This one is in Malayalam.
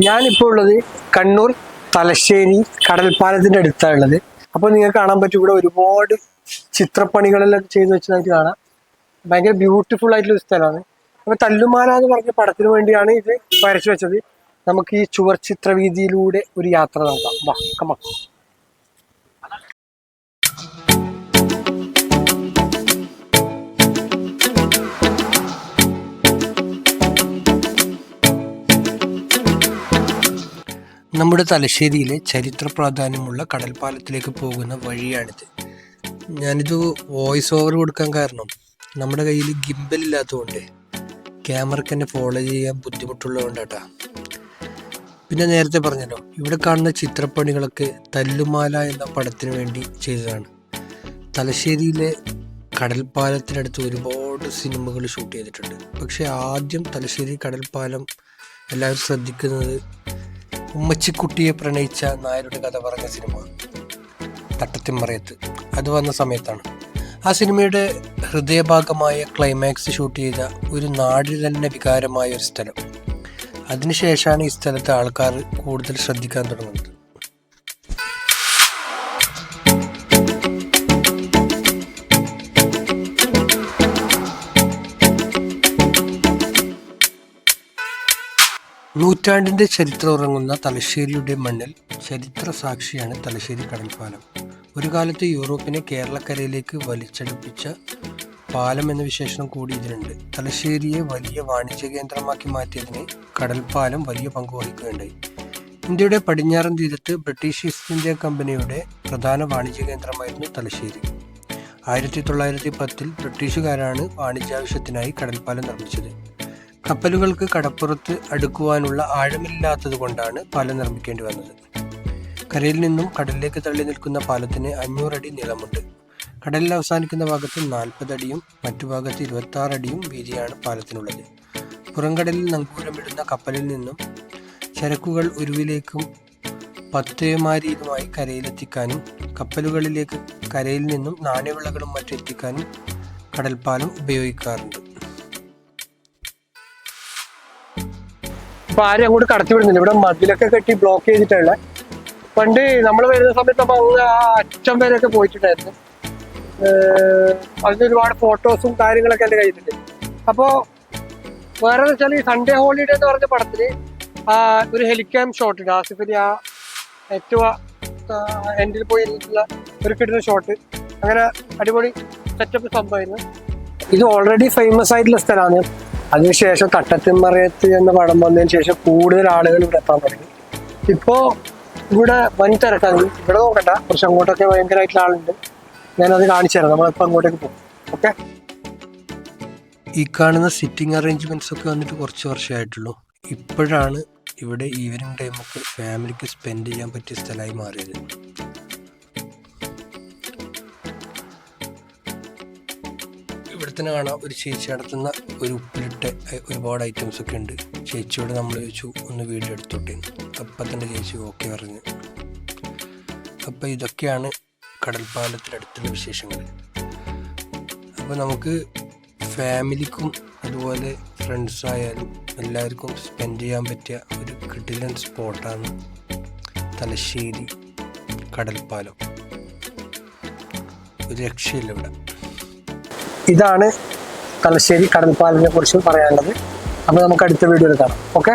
ഞാനിപ്പോൾ ഉള്ളത് കണ്ണൂർ തലശ്ശേരി കടൽപ്പാലത്തിന്റെ അടുത്താണ് ഉള്ളത് അപ്പോൾ നിങ്ങൾക്ക് കാണാൻ പറ്റും ഇവിടെ ഒരുപാട് ചിത്രപ്പണികളെല്ലാം ചെയ്തു വെച്ചതായിട്ട് കാണാം. ഭയങ്കര ബ്യൂട്ടിഫുൾ ആയിട്ടുള്ള ഒരു സ്ഥലമാണ്. അപ്പോൾ തല്ലുമാല എന്ന് പറഞ്ഞ പടത്തിന് വേണ്ടിയാണ് ഇത് വരച്ചു വെച്ചത്. നമുക്ക് ഈ ചുവർ ചിത്രവീതിയിലൂടെ ഒരു യാത്ര നടത്താം. വാ കമ്മ നമ്മുടെ തലശ്ശേരിയിലെ ചരിത്ര പ്രാധാന്യമുള്ള കടൽപ്പാലത്തിലേക്ക് പോകുന്ന വഴിയാണിത്. ഞാനിത് വോയിസ് ഓവർ കൊടുക്കാൻ കാരണം നമ്മുടെ കയ്യിൽ ഗിംബലില്ലാത്തതുകൊണ്ട് ക്യാമറയ്ക്ക് തന്നെ ഫോളോ ചെയ്യാൻ ബുദ്ധിമുട്ടുള്ളതുകൊണ്ടാട്ടാ. പിന്നെ നേരത്തെ പറഞ്ഞല്ലോ ഇവിടെ കാണുന്ന ചിത്രപ്പണികളൊക്കെ തല്ലുമാല എന്ന പടത്തിന് വേണ്ടി ചെയ്തതാണ്. തലശ്ശേരിയിലെ കടൽപ്പാലത്തിനടുത്ത് ഒരുപാട് സിനിമകൾ ഷൂട്ട് ചെയ്തിട്ടുണ്ട്. പക്ഷേ ആദ്യം തലശ്ശേരി കടൽപ്പാലം എല്ലാവരും ശ്രദ്ധിക്കുന്നത് ഉമ്മച്ചിക്കുട്ടിയെ പ്രണയിച്ച നായരുടെ കഥ പറഞ്ഞ സിനിമ. തട്ടത്തിമറയത്ത്. അത് വന്ന സമയത്താണ്. ആ സിനിമയുടെ ഹൃദയഭാഗമായ ക്ലൈമാക്സ് ഷൂട്ട് ചെയ്ത ഒരു നാടിൽ തന്നെ വികാരമായ ഒരു സ്ഥലം. അതിനുശേഷമാണ് ഈ സ്ഥലത്തെ ആൾക്കാർ കൂടുതൽ ശ്രദ്ധിക്കാൻ തുടങ്ങുന്നത്. നൂറ്റാണ്ടിന്റെ ചരിത്രം ഉറങ്ങുന്ന തലശ്ശേരിയുടെ മണ്ണിൽ ചരിത്ര സാക്ഷിയാണ് തലശ്ശേരി കടൽപ്പാലം. ഒരു കാലത്ത് യൂറോപ്പിനെ കേരളക്കരയിലേക്ക് വലിച്ചടുപ്പിച്ച പാലം എന്ന വിശേഷണം കൂടി ഇതിനുണ്ട് തലശ്ശേരിയെ വലിയ വാണിജ്യ കേന്ദ്രമാക്കി മാറ്റിയതിന് കടൽപ്പാലം വലിയ പങ്ക് വഹിക്കുകയുണ്ടായി. ഇന്ത്യയുടെ പടിഞ്ഞാറൻ തീരത്ത് ബ്രിട്ടീഷ് ഈസ്റ്റ് ഇന്ത്യ കമ്പനിയുടെ പ്രധാന വാണിജ്യ കേന്ദ്രമായിരുന്നു തലശ്ശേരി. ആയിരത്തി തൊള്ളായിരത്തി പത്തിൽ ബ്രിട്ടീഷുകാരാണ് വാണിജ്യാവശ്യത്തിനായി കടൽപ്പാലം നിർമ്മിച്ചത്. കപ്പലുകൾക്ക് കടപ്പുറത്ത് അടുക്കുവാനുള്ള ആഴമില്ലാത്തത് കൊണ്ടാണ് പാലം നിർമ്മിക്കേണ്ടി വന്നത്. കരയിൽ നിന്നും കടലിലേക്ക് തള്ളി നിൽക്കുന്ന പാലത്തിന് അഞ്ഞൂറടി നീളമുണ്ട്. കടലിൽ അവസാനിക്കുന്ന ഭാഗത്ത് നാൽപ്പതടിയും മറ്റു ഭാഗത്ത് ഇരുപത്തി ആറ് അടിയും വീതിയാണ് പാലത്തിനുള്ളത്. പുറംകടലിൽ നങ്കൂരമിടുന്ന കപ്പലിൽ നിന്നും ചരക്കുകൾ ഉരുവിലേക്കും പത്തേമാരിയിലുമായി കരയിലെത്തിക്കാനും കപ്പലുകളിലേക്ക് കരയിൽ നിന്നും നാണ്യവിളകളും മറ്റെത്തിക്കാനും കടൽപ്പാലം ഉപയോഗിക്കാറുണ്ട്. അപ്പൊ ആരും അങ്ങോട്ട് കടത്തി വിടുന്നില്ല. ഇവിടെ മതിലൊക്കെ കെട്ടി ബ്ലോക്ക് ചെയ്തിട്ടുള്ള. പണ്ട് നമ്മൾ വരുന്ന സമയത്ത് അപ്പൊ അങ്ങ് ആ അറ്റം വരെയൊക്കെ പോയിട്ടുണ്ടായിരുന്നു. അതിന് ഒരുപാട് ഫോട്ടോസും കാര്യങ്ങളൊക്കെ എന്റെ കയ്യിലുണ്ട്. അപ്പോ വേറെ വെച്ചാൽ ഈ സൺഡേ ഹോളിഡേ എന്ന് പറഞ്ഞ പടത്തിന് ആ ഒരു ഹെലിക്കാം ഷോട്ട് ഉണ്ട്. ആസിഫ് അലി ആ ഏറ്റവും എൻഡിൽ പോയി ഒരു കിട്ടുന്ന ഷോട്ട് അങ്ങനെ അടിപൊളി സെറ്റപ്പ് സംഭവമായിരുന്നു. ഇത് ഓൾറെഡി ഫേമസ് ആയിട്ടുള്ള സ്ഥലമാണ്. അതിനുശേഷം തട്ടത്തിമറയത്ത് എന്ന പടം വന്നതിന് ശേഷം കൂടുതൽ ആളുകൾ ഇവിടെ എത്താൻ തുടങ്ങി. ഇപ്പോ ഇവിടെ വൻ തിരക്കാണ്. ഇവിടെ നോക്കണ്ട. കുറച്ച് അങ്ങോട്ടൊക്കെ ഭയങ്കരമായിട്ടുള്ള ആളുണ്ട്. ഞാനത് കാണിച്ചു തരാം. നമ്മളിപ്പോൾ അങ്ങോട്ടേക്ക് പോകും. ഓക്കെ? ഈ കാണുന്ന സിറ്റിംഗ് അറേഞ്ച്മെന്റ്സ് ഒക്കെ വന്നിട്ട് കുറച്ച് വർഷമായിട്ടുള്ളൂ. ഇപ്പോഴാണ് ഇവിടെ ഈവനിങ് ടൈമൊക്കെ ഫാമിലിക്ക് സ്പെൻഡ് ചെയ്യാൻ പറ്റിയ സ്ഥലമായി മാറിയത്. ഇവിടെ തന്നെ കാണാം. ഒരു ചേച്ചി നടത്തുന്ന ഒരു ഉപ്പിലിട്ട ഒരുപാട് ഐറ്റംസ് ഒക്കെ ഉണ്ട്. ചേച്ചിയോട് നമ്മൾ ചോദിച്ചു ഒന്ന് വീഡിയോ എടുത്തോട്ടെ? അപ്പം തന്നെ ചേച്ചി ഓക്കെ പറഞ്ഞു. അപ്പം ഇതൊക്കെയാണ് കടൽപ്പാലത്തിനടുത്തുള്ള വിശേഷങ്ങൾ. അപ്പോൾ നമുക്ക് ഫാമിലിക്കും അതുപോലെ ഫ്രണ്ട്സായാലും എല്ലാവർക്കും സ്പെൻഡ് ചെയ്യാൻ പറ്റിയ ഒരു കിടിലൻ സ്പോട്ടാണ് തലശ്ശേരി കടൽപ്പാലം. ഒരു രക്ഷയില്ല ഇവിടെ. ഇതാണ് തലശ്ശേരി കടൽപ്പാലിനെ കുറിച്ച് പറയാനുള്ളത്. അപ്പോൾ നമുക്ക് അടുത്ത വീഡിയോയിൽ കാണാം. ഓക്കെ